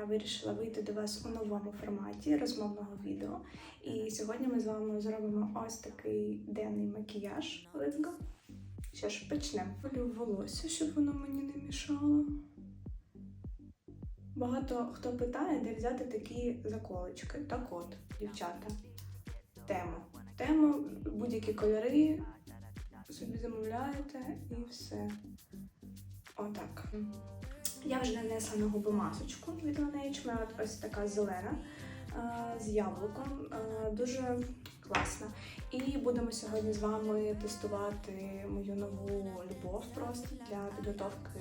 я вирішила вийти до вас у новому форматі розмовного відео. І сьогодні ми з вами зробимо ось такий денний макіяж. Let's go! Що ж, почнемо. Полю волосся, щоб воно мені не мішало. Багато хто питає, де взяти такі заколочки. Так от, дівчата, тему. Тему, будь-які кольори, собі замовляєте і все. Отак. Я вже нанесла на губи масочку від Laneige. Моя ось така зелена е, з яблуком. Е, Дуже класна. І будемо сьогодні з вами тестувати мою нову любов просто для підготовки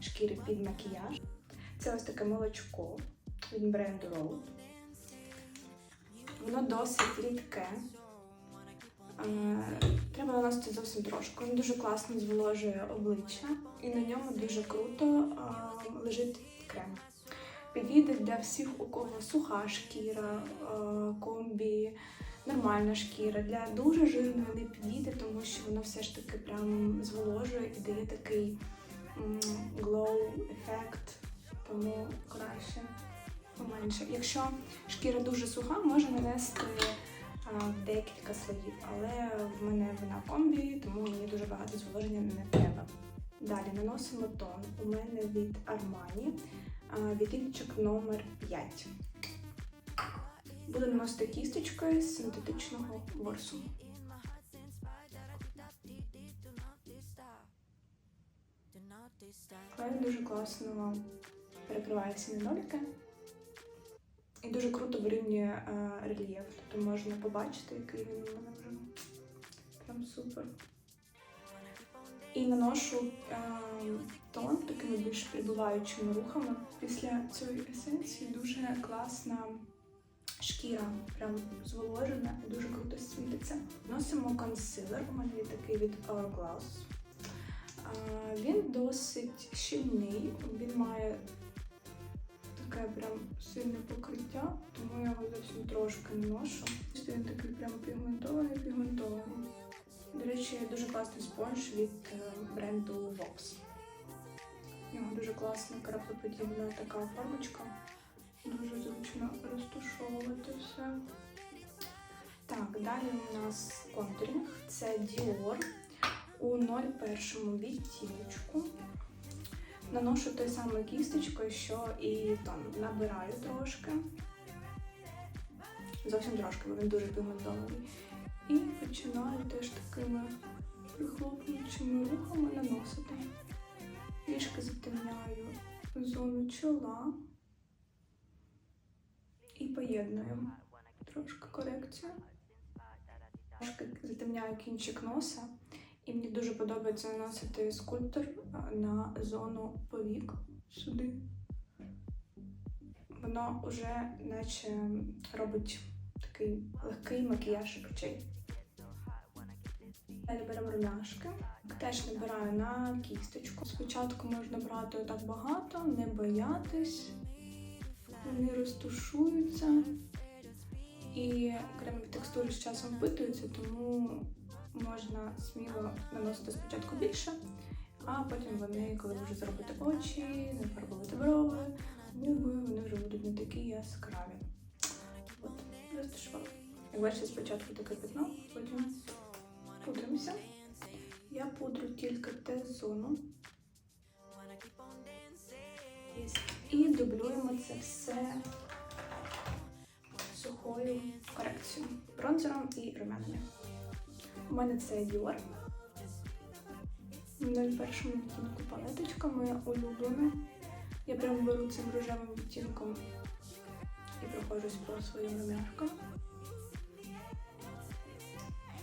шкіри під макіяж. Це ось таке молочко від бренду Road. Воно досить рідке. Е, Треба наносити зовсім трошки. Він дуже класно зволожує обличчя, і на ньому дуже круто е, лежить крем. Підійде для всіх, у кого суха шкіра, е, комбі, нормальна шкіра. Для дуже жирної не підійде, тому що воно все ж таки прям зволожує і дає такий glow ефект, тому краще поменше. Якщо шкіра дуже суха, можна нанести а, декілька слоїв, але в мене вона комбі, тому мені дуже багато зволоження не треба. Далі наносимо тон. У мене від Armani, а, відтіночок номер 5. Буду наносити кісточкою з синтетичного ворсу. Клей дуже класно перекриває всі недоліки. І дуже круто вирівнює рельєф. Тобто можна побачити, який він у мене вже прям супер. І наношу е, тон такими більш прибуваючими рухами. Після цієї есенції дуже класна шкіра, прям зволожена і дуже круто світиться. Носимо консилер. У мене є такий від Hourglass. Е, Він досить щільний, він має таке прям сильне покриття, тому я його зовсім трошки не ношу. Він такий прям пігментований, пігментований. До речі, дуже класний спонж від е, бренду Vox. У нього дуже класна краплеподібна така формочка. Дуже зручно розтушовувати все. Так, далі у нас контуринг. Це Dior у 01 відтіночку. Наношу той самою кісточкою, що і тон. Набираю трошки. Зовсім трошки, бо він дуже пігментований. І починаю теж такими прихлопуючими рухами наносити. Трішки затемняю зону чола і поєдную трошки корекцію. Трошки затемняю кінчик носа. І мені дуже подобається наносити скульптор на зону повік сюди. Воно вже наче робить такий легкий макіяж очей. Далі беремо румяшки. Теж набираю на кісточку. Спочатку можна брати так багато, не боятись. Вони розтушуються. І кремові текстури з часом впитуються, тому можна сміло наносити спочатку більше, а потім вони, коли вже зробите очі, нафарбуєте брови, губи, вони вже будуть не такі яскраві. Як бачите, спочатку таке пятно, потім пудримося. Я пудрю тільки Т-зону. І дублюємо це все сухою корекцією, бронзером і румянами. У мене це Dior. 01 відтінку палеточка, моя улюблена. Я прямо беру цим рожевим відтінком і проходжусь по своїм румяшкам.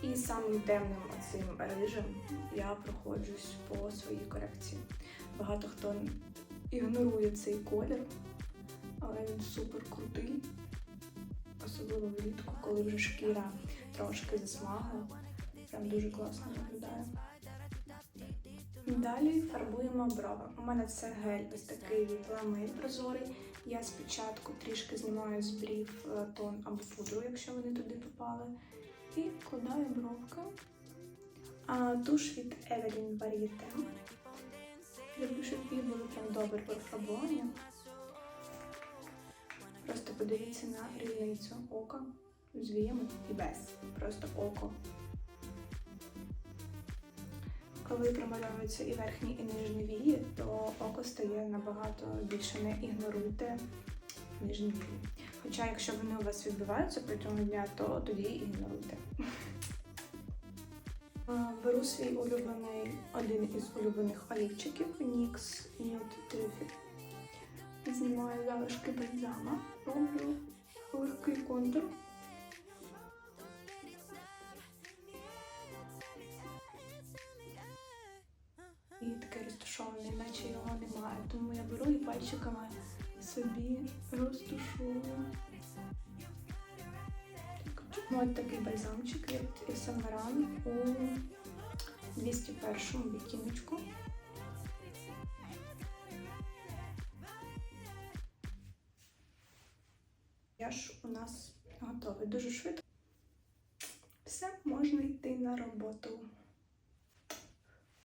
І самим темним оцим рижем я проходжусь по своїй корекції. Багато хто ігнорує цей колір, але він супер крутий. Особливо влітку, коли вже шкіра трошки засмагла. Прям дуже класно виглядає. Далі фарбуємо брови. У мене це гель ось такий від ламель прозорий. Я спочатку трішки знімаю з брів е, тон або пудру, якщо вони туди попали. І вкладаю бровки. А, туш від Evelyn Varieté. Люблю, щоб її були прям добре профарбовані. подивіться на різницю ока з віями і без. Просто око. Коли промальовуються і верхні, і нижні вії, то стає набагато більше. Не ігноруйте нижні вії. Хоча, якщо вони у вас відбиваються протягом дня, то тоді ігноруйте. Беру свій улюблений, один із улюблених олівчиків NYX Nude Trifid. Знімаю залишки бальзама, роблю легкий контур. І такий розташований, наче його немає. Тому я беру і пальчиками собі розтушую. Ось такий бальзамчик від Laurent у 201 відтіночку. Макіяж у нас готовий дуже швидко. Все, можна йти на роботу.